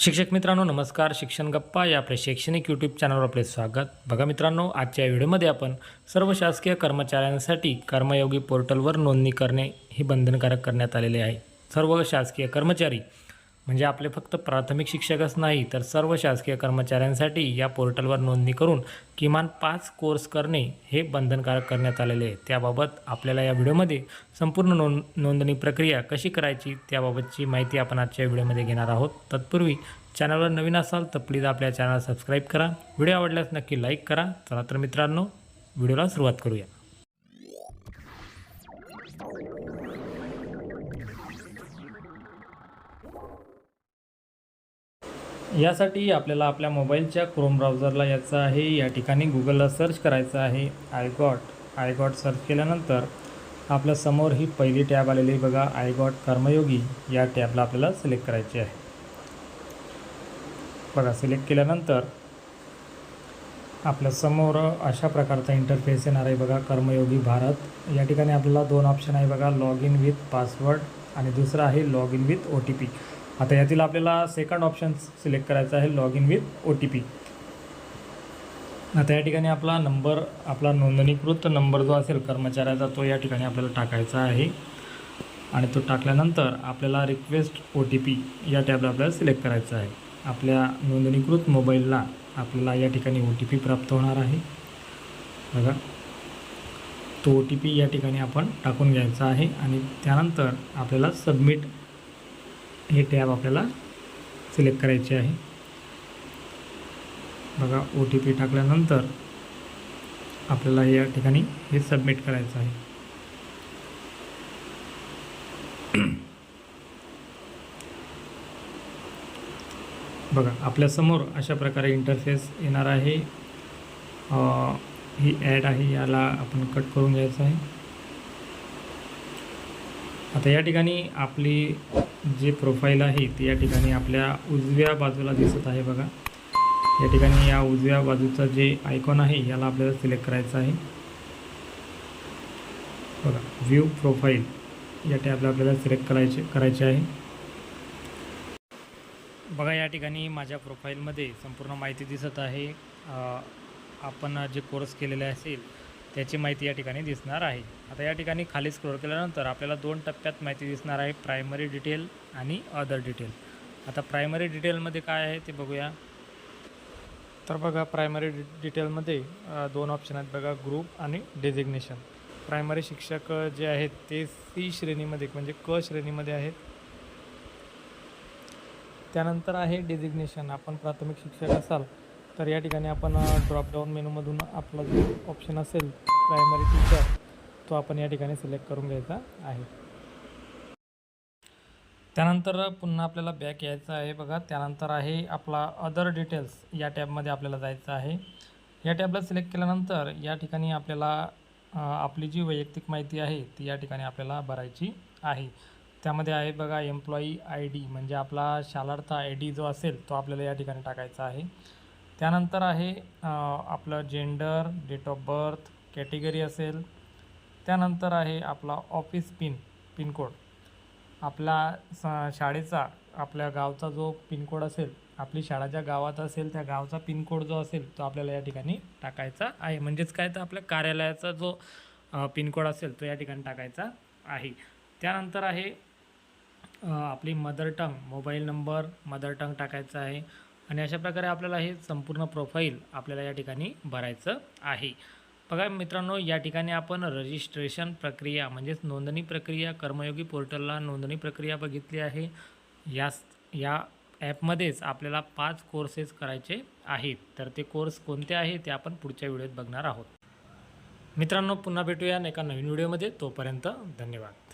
शिक्षक मित्रांनो नमस्कार. शिक्षण गप्पा या आपल्या शैक्षणिक यूट्यूब चॅनलवर आपले स्वागत. बघा मित्रांनो आजच्या या व्हिडिओमध्ये आपण सर्व शासकीय कर्मचाऱ्यांसाठी कर्मयोगी पोर्टलवर नोंदणी करणे हे बंधनकारक करण्यात आलेले आहे. सर्व शासकीय कर्मचारी म्हणजे आपले फक्त प्राथमिक शिक्षकच नाही तर सर्व शासकीय कर्मचाऱ्यांसाठी या पोर्टलवर नोंदणी करून किमान पाच कोर्स करणे हे बंधनकारक करण्यात आलेले आहे. त्याबाबत आपल्याला या व्हिडिओमध्ये संपूर्ण नोंद नोंदणी प्रक्रिया कशी करायची त्याबाबतची माहिती आपण आजच्या व्हिडिओमध्ये घेणार आहोत. तत्पूर्वी चॅनलवर नवीन असाल तर प्लीज आपल्या चॅनल सबस्क्राईब करा. व्हिडिओ आवडल्यास नक्की लाईक करा. चला तर मित्रांनो व्हिडिओला सुरुवात करूया. यासाठी आपल्याला आपल्या मोबाईलच्या क्रोम ब्राउझरला यायचं आहे. या ठिकाणी गुगलला सर्च करायचं आहे. I got I got search केल्यानंतर आपल्यासमोर ही पहिली टॅब आलेली आहे बघा. आय गॉट कर्मयोगी या टॅबला आपल्याला सिलेक्ट करायची आहे. बघा सिलेक्ट केल्यानंतर आपल्यासमोर अशा प्रकारचा इंटरफेस येणार आहे बघा. कर्मयोगी भारत. या ठिकाणी आपल्याला दोन ऑप्शन आहे बघा. लॉग इन विथ पासवर्ड आणि दुसरं आहे log in with O T P आता यातील आपल्याला सेकंड ऑप्शन सिलेक्ट करायचा आहे log in with O T P आता या ठिकाणी आपला नंबर आपला नोंदणीकृत नंबर जो असेल कर्मचाऱ्याचा तो या ठिकाणी आपल्याला टाकायचा आहे. आणि तो टाकल्यानंतर आपल्याला रिक्वेस्ट ओ टी पी या टॅबला आपल्याला सिलेक्ट करायचं आहे. आपल्या नोंदणीकृत मोबाईलला आपल्याला या ठिकाणी ओ टी पी प्राप्त होणार आहे. बघा. तो ओ टी पी या ठिकाणी आपण टाकून घ्यायचा आहे आणि त्यानंतर आपल्याला सबमिट हे टॅब आपल्याला सिलेक्ट करायचे आहे. बघा ओ टी पी टाकल्यानंतर आपल्याला या ठिकाणी हे सबमिट करायचं आहे. बघा आपल्यासमोर अशा प्रकारे इंटरफेस येणार आहे. ही ॲड आहे याला आपण कट करून घ्यायचं आहे. आता या ठिकाणी आपली जी प्रोफाईल आहे ती या ठिकाणी आपल्या उजव्या बाजूला दिसत आहे बघा. या ठिकाणी या उजव्या बाजूचं जे आयकॉन आहे याला आपल्याला सिलेक्ट करायचं आहे. बघा व्ह्यू प्रोफाईल या टॅबला आपल्याला सिलेक्ट करायचे करायचे आहे. बघा या ठिकाणी माझ्या प्रोफाईलमध्ये संपूर्ण माहिती दिसत आहे. आपण जे कोर्स केलेले असेल त्याची माहिती या ठिकाणी दिसणार आहे. आता या ठिकाणी खाली स्क्रोल केल्यानंतर आपल्याला दोन टप्प्यात माहिती दिसणार आहे प्रायमरी डिटेल आणि अदर डिटेल आता प्रायमरी डिटेलमध्ये काय आहे ते बघूया. तर बघा प्रायमरी डि डिटेलमध्ये दोन ऑप्शन आहेत बघा ग्रुप आणि डेझिग्नेशन प्रायमरी शिक्षक जे आहेत ते सी श्रेणीमध्ये म्हणजे क श्रेणीमध्ये आहेत. त्यानंतर आहे डेझिग्नेशन आपण प्राथमिक शिक्षक असाल तर या ठिकाणी आपण ड्रॉपडाऊन मेनूमधून आपला जो ऑप्शन असेल प्रायमरी टीचर तो आपण या ठिकाणी सिलेक्ट करून घ्यायचा आहे. त्यानंतर पुन्हा आपल्याला बॅक यायचं आहे बघा. त्यानंतर आहे आपला अदर डिटेल्स या टॅबमध्ये आपल्याला जायचं आहे. या टॅबला सिलेक्ट केल्यानंतर या ठिकाणी आपल्याला आपली जी वैयक्तिक माहिती आहे ती या ठिकाणी आपल्याला भरायची आहे. त्यामध्ये आहे बघा एम्प्लॉई आय डी म्हणजे आपला शालार्थ आय डी जो असेल तो आपल्याला या ठिकाणी टाकायचा आहे. त्यानंतर आहे आपलं gender date of birth category असेल. त्यानंतर आहे आपला ऑफिस पिन पिनकोड आपला स शाळेचा आपल्या गावचा जो पिनकोड असेल आपली शाळा ज्या गावात असेल त्या गावचा पिनकोड जो असेल तो आपल्याला या ठिकाणी टाकायचा आहे. म्हणजेच काय तर आपल्या कार्यालयाचा जो पिनकोड असेल तो या ठिकाणी टाकायचा आहे. त्यानंतर आहे आपली mother tongue mobile number mother tongue टाकायचा आहे. आणि अशा प्रकारे आपल्याला हे संपूर्ण प्रोफाईल आपल्याला या ठिकाणी भरायचं आहे. बघा मित्रांनो या ठिकाणी आपण रजिस्ट्रेशन प्रक्रिया म्हणजेच नोंदणी प्रक्रिया कर्मयोगी पोर्टलला नोंदणी प्रक्रिया बघितली आहे. यास या ॲपमध्येच आपल्याला पाच कोर्सेस करायचे आहेत. तर ते कोर्स कोणते आहे ते आपण पुढच्या व्हिडिओत बघणार आहोत. मित्रांनो पुन्हा भेटूया एका नवीन व्हिडिओमध्ये तोपर्यंत धन्यवाद.